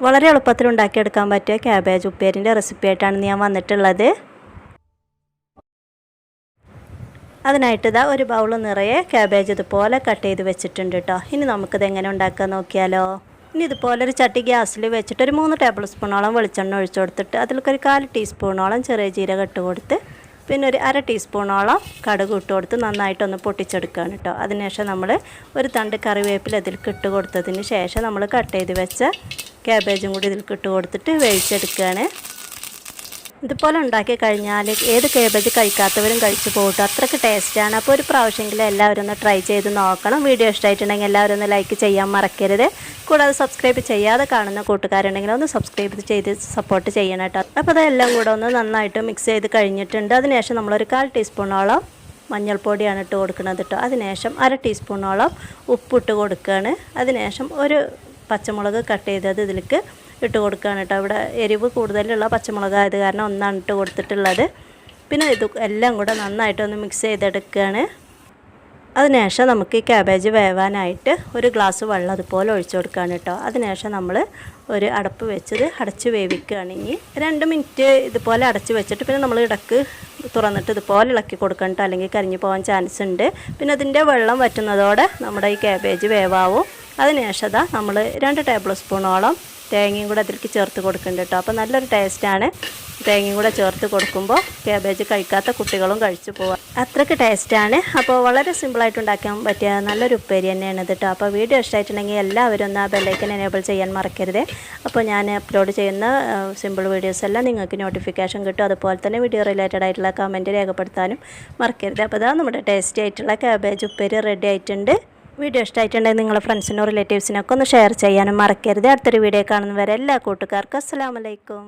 വളരെ എളുപ്പത്തിൽ ഉണ്ടാക്കിയെടുക്കാൻ പറ്റിയ ക്യാബേജ് ഉപ്പേരിന്റെ റെസിപ്പി ആയിട്ടാണ് ഞാൻ വന്നിട്ടുള്ളത്. അതിനായിട്ട് ഇതാ ഒരു ബൗൾ നിറയെ ക്യാബേജ് ഇതുപോലെ കട്ട് ചെയ്ത് വെച്ചിട്ടുണ്ട് കേട്ടോ ഇനി നമുക്കിത് എങ്ങനെ ഉണ്ടാക്കാൻ നോക്കിയാലോ? ഇനി ഇതുപോലെ ഒരു ചട്ടി ഗ്യാസിൽ വെച്ചിട്ട് ഒരു മൂന്ന് ടേബിൾ സ്പൂണോളം വെളിച്ചെണ്ണ ഒഴിച്ചു കൊടുത്തിട്ട് അതിലേക്ക് ഒരു കാൽ ടീസ്പൂണോളം ചെറിയ ജീരകം ഇട്ട് കൊടുത്ത് പിന്നെ ഒരു അര ടീസ്പൂണോളം കടുക് ഇട്ട് കൊടുത്ത് നന്നായിട്ടൊന്ന് പൊട്ടിച്ചെടുക്കുകയാണ് കേട്ടോ അതിനുശേഷം നമ്മൾ ഒരു തണ്ട് കറിവേപ്പില അതിൽ ഇട്ട് കൊടുത്തതിന് ശേഷം നമ്മൾ കട്ട് ചെയ്ത് വെച്ച ക്യാബേജും കൂടി ഇതിൽ ഇട്ട് കൊടുത്തിട്ട് വേവിച്ചെടുക്കുകയാണ് ഇതുപോലെ ഉണ്ടാക്കി കഴിഞ്ഞാൽ ഏത് കേബേജ് കഴിക്കാത്തവരും കഴിച്ചു പോകട്ടെ. അത്രയ്ക്ക് ടേസ്റ്റാണ് അപ്പോൾ ഒരു പ്രാവശ്യമെങ്കിലും എല്ലാവരും ഒന്ന് ട്രൈ ചെയ്ത് നോക്കണം. വീഡിയോ ഇഷ്ടമായിട്ടുണ്ടെങ്കിൽ എല്ലാവരും ഒന്ന് ലൈക്ക് ചെയ്യാൻ മറക്കരുത്. കൂടാതെ സബ്സ്ക്രൈബ് ചെയ്യാതെ കാണുന്ന കൂട്ടുകാരുണ്ടെങ്കിൽ ഒന്ന് സബ്സ്ക്രൈബ് ചെയ്ത് സപ്പോർട്ട് ചെയ്യണം കേട്ടോ. അപ്പോൾ അതെല്ലാം കൂടെ ഒന്ന് നന്നായിട്ട് മിക്സ് ചെയ്ത് കഴിഞ്ഞിട്ടുണ്ട്. അതിനുശേഷം നമ്മളൊരു കാൽ ടീസ്പൂണോളം മഞ്ഞൾപ്പൊടിയാണ് ഇട്ട് കൊടുക്കുന്നത് കേട്ടോ. അതിനുശേഷം അര ടീസ്പൂണോളം ഉപ്പിട്ട് കൊടുക്കുകയാണ് അതിനുശേഷം ഒരു പച്ചമുളക് കട്ട് ചെയ്തത് ഇതിലേക്ക് ഇട്ട് കൊടുക്കുകയാണ് കേട്ടോ. ഇവിടെ എരിവ് കൂടുതലുള്ള പച്ചമുളക് ആയത് കാരണം ഒന്നാണ് ഇട്ട് കൊടുത്തിട്ടുള്ളത്. പിന്നെ ഇത് എല്ലാം കൂടെ നന്നായിട്ടൊന്ന് മിക്സ് ചെയ്തെടുക്കുകയാണ്. അതിനുശേഷം നമുക്ക് ഈ ക്യാബേജ് വേവാനായിട്ട് ഒരു ഗ്ലാസ് വെള്ളം അതുപോലെ ഒഴിച്ചു കൊടുക്കുകയാണ് കേട്ടോ. അതിനുശേഷം നമ്മൾ ഒരു അടപ്പ് വെച്ചത് അടച്ച് വേവിക്കുകയാണ്. ഇനി രണ്ട് മിനിറ്റ് ഇതുപോലെ അടച്ച് വെച്ചിട്ട് പിന്നെ നമ്മൾ ഇടയ്ക്ക് തുറന്നിട്ട് ഇതുപോലെ ഇളക്കി കൊടുക്കണം അല്ലെങ്കിൽ കരിഞ്ഞു പോകാൻ ചാൻസ് ഉണ്ട്. പിന്നെ അതിന്റെ വെള്ളം വറ്റുന്നതോടെ നമ്മുടെ ഈ ക്യാബേജ് വേവാവും. അതിനുശേഷം അതാ നമ്മൾ രണ്ട് ടേബിൾ സ്പൂണോളം തേങ്ങയും കൂടെ അതിലേക്ക് ചേർത്ത് കൊടുക്കുന്നുണ്ട് കേട്ടോ. അപ്പോൾ നല്ലൊരു ടേസ്റ്റാണ് തേങ്ങയും കൂടെ ചേർത്ത് കൊടുക്കുമ്പോൾ കാബേജ് കഴിക്കാത്ത കുട്ടികളും കഴിച്ചു പോവാം. അത്രയ്ക്ക് ടേസ്റ്റാണ് അപ്പോൾ വളരെ സിമ്പിളായിട്ട് ഉണ്ടാക്കാൻ പറ്റിയ നല്ലൊരു ഉപ്പേരി തന്നെയാണ് ഇത് കേട്ടോ. അപ്പോൾ വീഡിയോ ഇഷ്ടമായിട്ടുണ്ടെങ്കിൽ എല്ലാവരും ഒന്ന് ആ ബെല്ലൈക്കൻ എനേബിൾ ചെയ്യാൻ മറക്കരുത്. അപ്പോൾ ഞാൻ അപ്ലോഡ് ചെയ്യുന്ന സിമ്പിൾ വീഡിയോസ് എല്ലാം നിങ്ങൾക്ക് നോട്ടിഫിക്കേഷൻ കിട്ടും. അതുപോലെ തന്നെ വീഡിയോ റിലേറ്റഡ് ആയിട്ടുള്ള കമന്റ് രേഖപ്പെടുത്താനും മറക്കരുത്. അപ്പോൾ ഇതാ നമ്മുടെ ടേസ്റ്റി ആയിട്ടുള്ള കാബേജ് ഉപ്പേരി റെഡി ആയിട്ടുണ്ട്. വീഡിയോ ഇഷ്ടമായിട്ടുണ്ടെങ്കിൽ നിങ്ങളുടെ ഫ്രണ്ട്സിനോ റിലേറ്റീവ്സിനൊക്കെ ഒന്ന് ഷെയർ ചെയ്യാനും മറക്കരുത്. അടുത്തൊരു വീഡിയോ കാണുന്നവരെ എല്ലാ കൂട്ടുകാർക്കും അസ്സാം വലൈക്കും